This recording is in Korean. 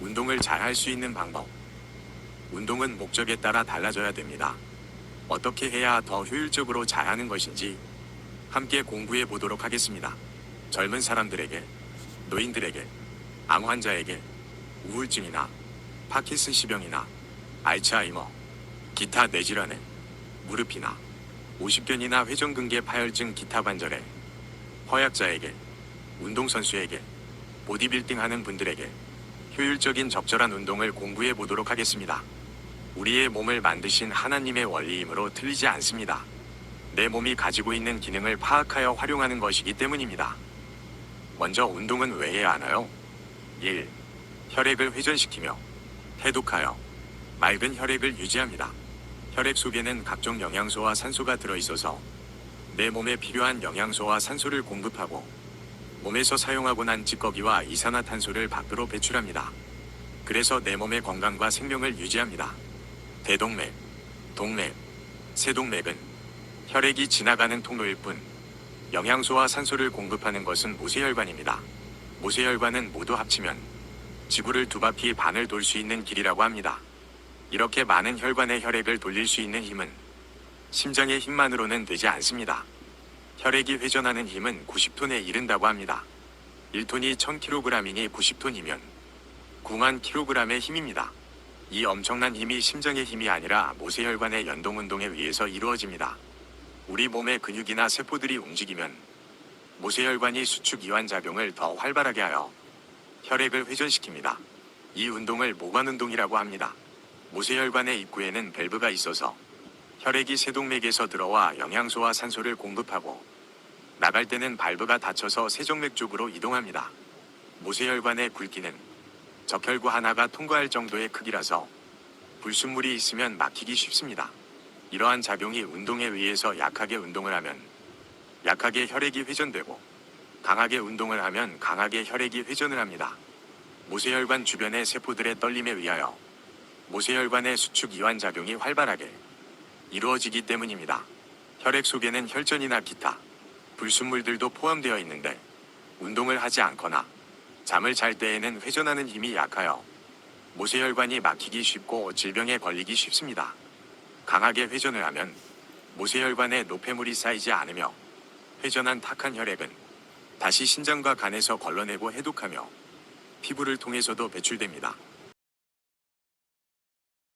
운동을 잘 할 수 있는 방법. 운동은 목적에 따라 달라져야 됩니다. 어떻게 해야 더 효율적으로 잘하는 것인지 함께 공부해 보도록 하겠습니다. 젊은 사람들에게, 노인들에게, 암 환자에게, 우울증이나 파킨슨 시병이나 알츠하이머, 기타 뇌질환에, 무릎이나 오십견이나 회전근개 파열증 기타 관절에, 허약자에게, 운동선수에게, 보디빌딩 하는 분들에게 효율적인 적절한 운동을 공부해 보도록 하겠습니다. 우리의 몸을 만드신 하나님의 원리이므로 틀리지 않습니다. 내 몸이 가지고 있는 기능을 파악하여 활용하는 것이기 때문입니다. 먼저 운동은 왜 해야 하나요? 1. 혈액을 회전시키며 해독하여 맑은 혈액을 유지합니다. 혈액 속에는 각종 영양소와 산소가 들어있어서 내 몸에 필요한 영양소와 산소를 공급하고 몸에서 사용하고 난 찌꺼기와 이산화탄소를 밖으로 배출합니다. 그래서 내 몸의 건강과 생명을 유지합니다. 대동맥, 동맥, 세동맥은 혈액이 지나가는 통로일 뿐 영양소와 산소를 공급하는 것은 모세혈관입니다. 모세혈관은 모두 합치면 지구를 두 바퀴 반을 돌 수 있는 길이라고 합니다. 이렇게 많은 혈관의 혈액을 돌릴 수 있는 힘은 심장의 힘만으로는 되지 않습니다. 혈액이 회전하는 힘은 90톤에 이른다고 합니다. 1톤이 1000kg이니 90톤이면 9만 kg의 힘입니다. 이 엄청난 힘이 심장의 힘이 아니라 모세혈관의 연동운동에 의해서 이루어집니다. 우리 몸의 근육이나 세포들이 움직이면 모세혈관이 수축 이완 작용을 더 활발하게 하여 혈액을 회전시킵니다. 이 운동을 모관운동이라고 합니다. 모세혈관의 입구에는 밸브가 있어서 혈액이 세동맥에서 들어와 영양소와 산소를 공급하고 나갈 때는 발브가 닫혀서 세정맥 쪽으로 이동합니다. 모세혈관의 굵기는 적혈구 하나가 통과할 정도의 크기라서 불순물이 있으면 막히기 쉽습니다. 이러한 작용이 운동에 의해서 약하게 운동을 하면 약하게 혈액이 회전되고 강하게 운동을 하면 강하게 혈액이 회전을 합니다. 모세혈관 주변의 세포들의 떨림에 의하여 모세혈관의 수축 이완 작용이 활발하게 이루어지기 때문입니다. 혈액 속에는 혈전이나 기타 불순물들도 포함되어 있는데 운동을 하지 않거나 잠을 잘 때에는 회전하는 힘이 약하여 모세혈관이 막히기 쉽고 질병에 걸리기 쉽습니다. 강하게 회전을 하면 모세혈관에 노폐물이 쌓이지 않으며 회전한 탁한 혈액은 다시 신장과 간에서 걸러내고 해독하며 피부를 통해서도 배출됩니다.